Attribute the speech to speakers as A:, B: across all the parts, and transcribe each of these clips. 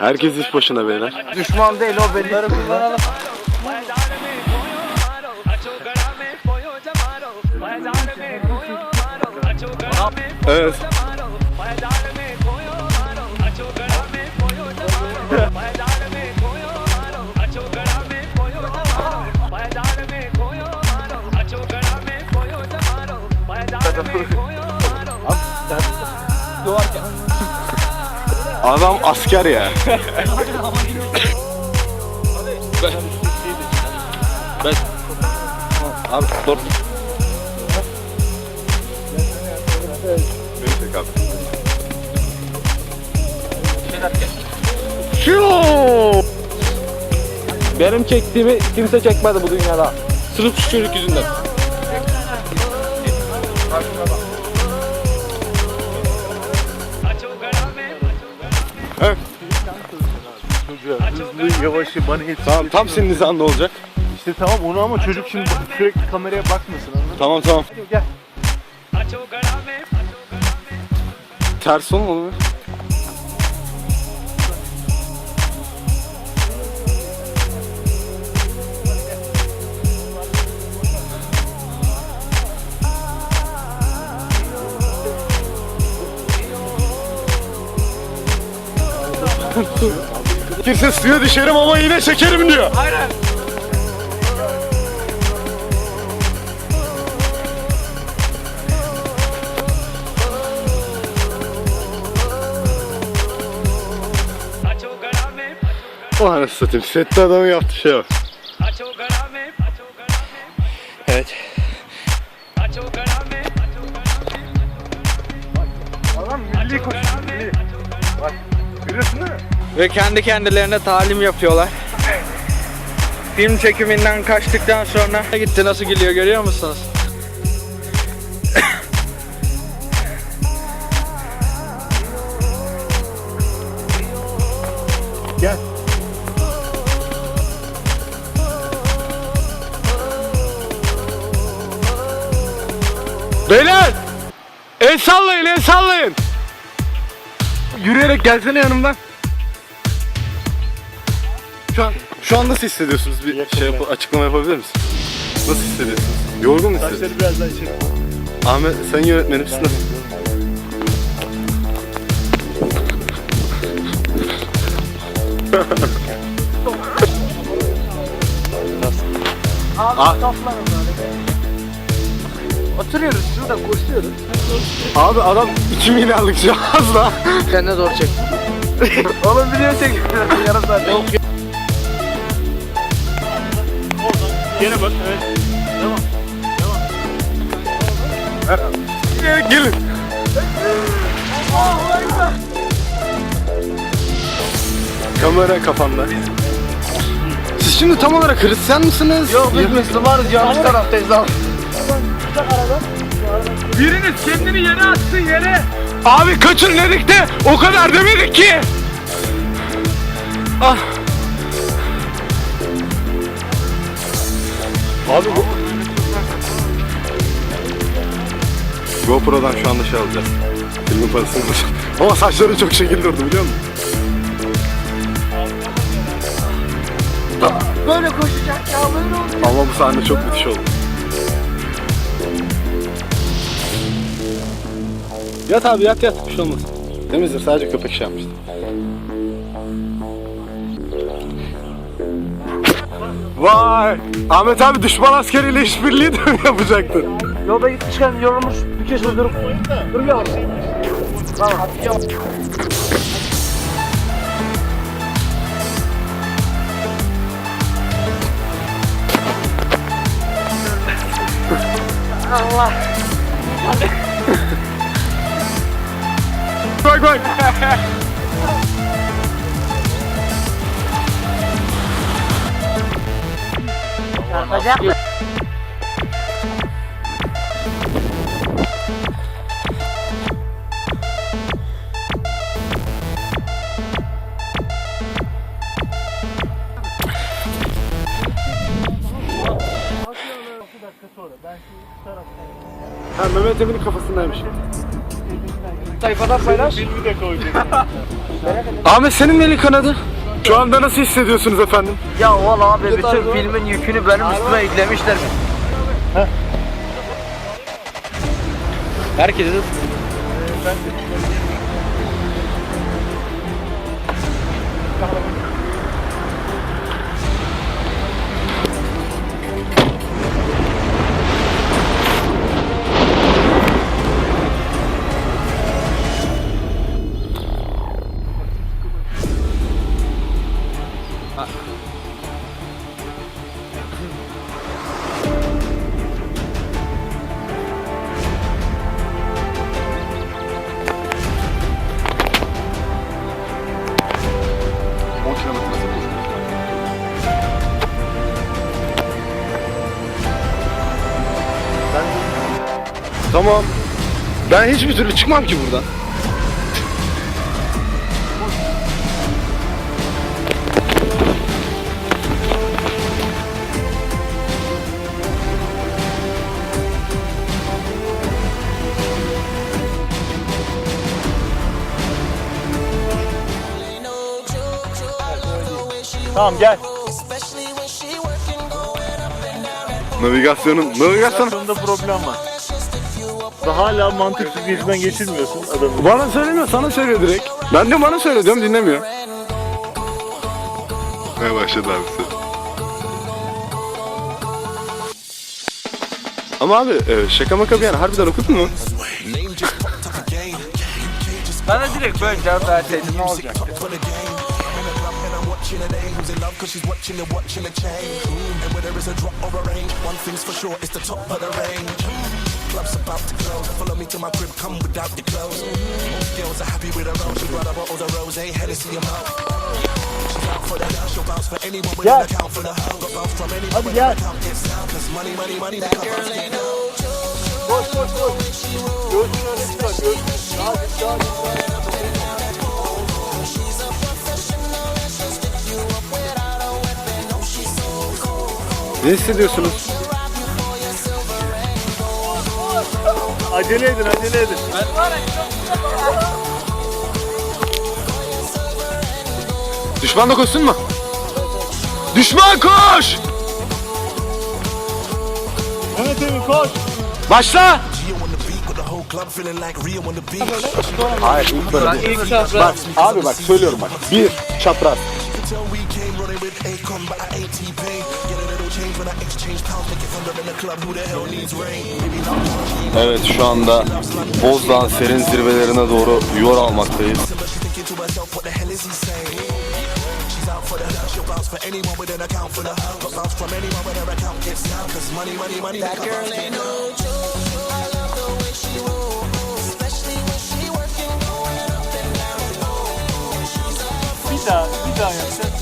A: Herkes iş başına beyler.
B: Düşman değil o kullanalım.
A: Evet. Adam asker ya. ben Abi dur. Beni çek abi.
B: Benim çektiğimi kimse çekmedi bu dünyada.
A: Sırf şu çocuk yüzünden.
C: Hızlı yavaşı bana yetişti.
A: Tamam tam senin hizan ne olacak?
C: İşte tamam onu ama çocuk şimdi sürekli kameraya bakmasın anladın mı?
A: Tamam tamam.
C: Gel.
A: Ters olmadı mı? Kimse suya düşerim ama yine çekerim diyor. O anasını satayım. Sette adamın yaptığı şey bak. Evet.
C: Adam milli milli. Bak görüyorsun değil mi?
B: Ve kendi kendilerine talim yapıyorlar. Film çekiminden kaçtıktan sonra gitti nasıl gülüyor görüyor musunuz?
C: Gel.
A: Beyler! El sallayın, el sallayın. Yürüyerek gelsene yanımdan. Şu an şu an nasıl hissediyorsunuz? Bir şey yap- açıklama yapabilir misin? Nasıl hissediyorsunuz? Yorgun mu hissediyorsunuz?
C: Saçları biraz daha içeri.
A: Ahmet sen yönetmenimsin. Nasıl?
B: Oturuyoruz şurada koşuyoruz.
A: Abi adam 2 milyarlık cihazla.
B: Kendine doğru çek.
C: Oğlum video çek. Yarım saat.
B: Yok
C: Gene bak evet.
A: Gelin, gelin. Kamera kafamda. Siz şimdi tam olarak Hristiyan mısınız?
B: Yok biz Müslümanız yanlış taraftayız abi.
C: Biriniz kendini yere atsın yere.
A: Abi kaçın dedik de o kadar demedik ki. Ah. Abi bu... GoPro'dan şu anda şey alacağız. Filmin parasını alacağız. Ama saçları çok şekil durdu biliyor musun?
B: Böyle koşacak ya böyle oldu.
A: Ama bu sahne çok müthiş oldu. Yat abi yat yat bir şey olmaz. Temizdir sadece köpek şey yapmıştı. Vay! Ahmet abi düşman askeriyle işbirliği de mi yapacaktın?
B: Yolda gitmişken yorulmuş bir kez durup duruyor. Tamam. Allah.
A: Bak bak!
B: Yapacak mı?
A: Ha Mehmet Emin'in kafasındaymış.
B: sayfadan paylaş.
A: Ahmet senin elin kanadı? Şu anda nasıl hissediyorsunuz efendim?
B: Ya valla abi bütün filmin yükünü benim üstüme yüklemişler. Herkese de
A: Tamam. Ben hiçbir türlü çıkmam ki buradan.
C: Tamam gel.
A: Navigasyonun, navigasyon.
C: Sonunda problem var. Hala mantıksız bir yüzden geçirmiyorsun adamı.
A: Bana söylemiyor, sana söylüyor direkt. Ben de bana söyle diyorum, dinlemiyor. Ne başladı abi Ama abi e, şaka maka bir yana harbiden okudun mu?
B: Bana direkt böyle cevap verseydin ne olacak?
C: Gel. Hadi gel. Koş koş koş. Göğsünün önüne çıkar. Göğsünün. Daha git daha git.
A: Ne hissediyorsunuz?
C: Acele edin acele edin.
A: Düşman da koşsun mu? Düşman koş!
C: Mehmet Emin koş.
A: Başla!
B: İlk çapraz.
A: Bak abi bak söylüyorum bak. Bir çapraz. Evet şu anda Bozdağ serin zirvelerine doğru yol almaktayız.
C: Bir daha bir daha yapacağız.
B: Bozgar göremeyeceksin. O şekilde.
D: If you never been exposed, you better be ready for this type of woman, cause she's out of your league. I watched the men, the most powerful men, just crawl on their knees, begging for mercy. That girl ain't no joke. I love the way she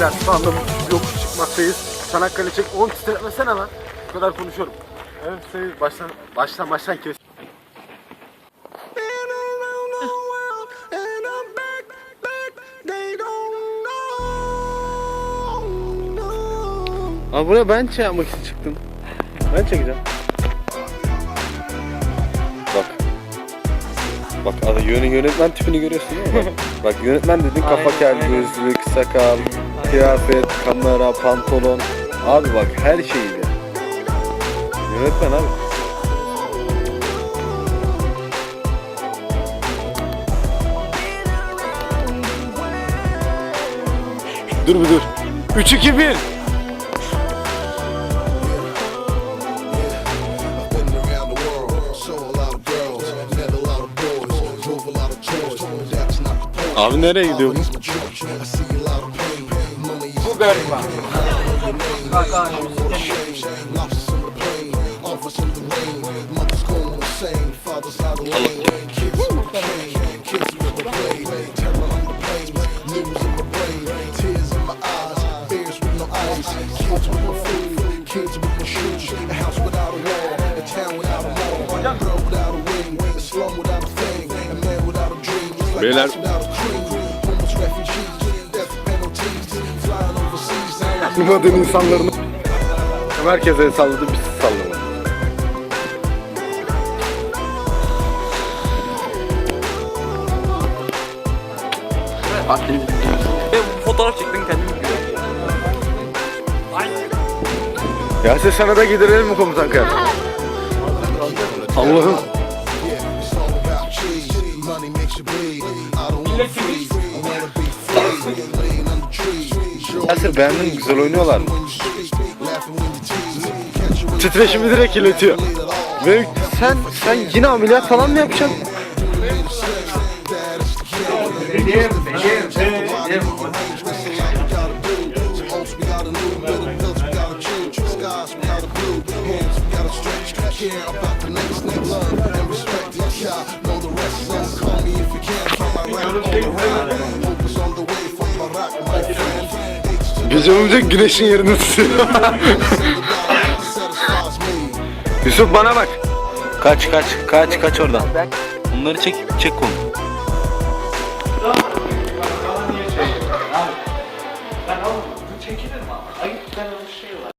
A: seyirciler şu anda yokuş çıkmaktayız. Çanakkale çek. Oğlum titretmesene lan. Bu kadar konuşuyorum. Evet sayın baştan baştan baştan kes. Abi buraya ben şey yapmak için çıktım. Ben çekeceğim. Bak. Bak adı yöne yönetmen tipini görüyorsun değil mi? Bak, bak yönetmen dedin kafa kel, gözlük, sakal, Kıyafet, kamera, pantolon. Abi bak her şeyiyle. Yönetmen abi. Dur bir dur. 3 2 1. Abi nereye
E: gidiyorsun?
A: Beyler maden insanlarını herkese el salladı biz sallamadık.
B: Ve fotoğraf çektin kendini.
A: Ya siz sana da giderelim mi komutan kıyafet? Allah'ım. Yasir beğendin mi? Güzel oynuyorlar mı? Titreşimi direkt iletiyor. Ve sen sen yine ameliyat falan mı yapacaksın? Gece olunca güneşin yerini tutuyor. Yusuf bana bak.
F: Kaç kaç kaç kaç oradan. Bunları çek çek konu.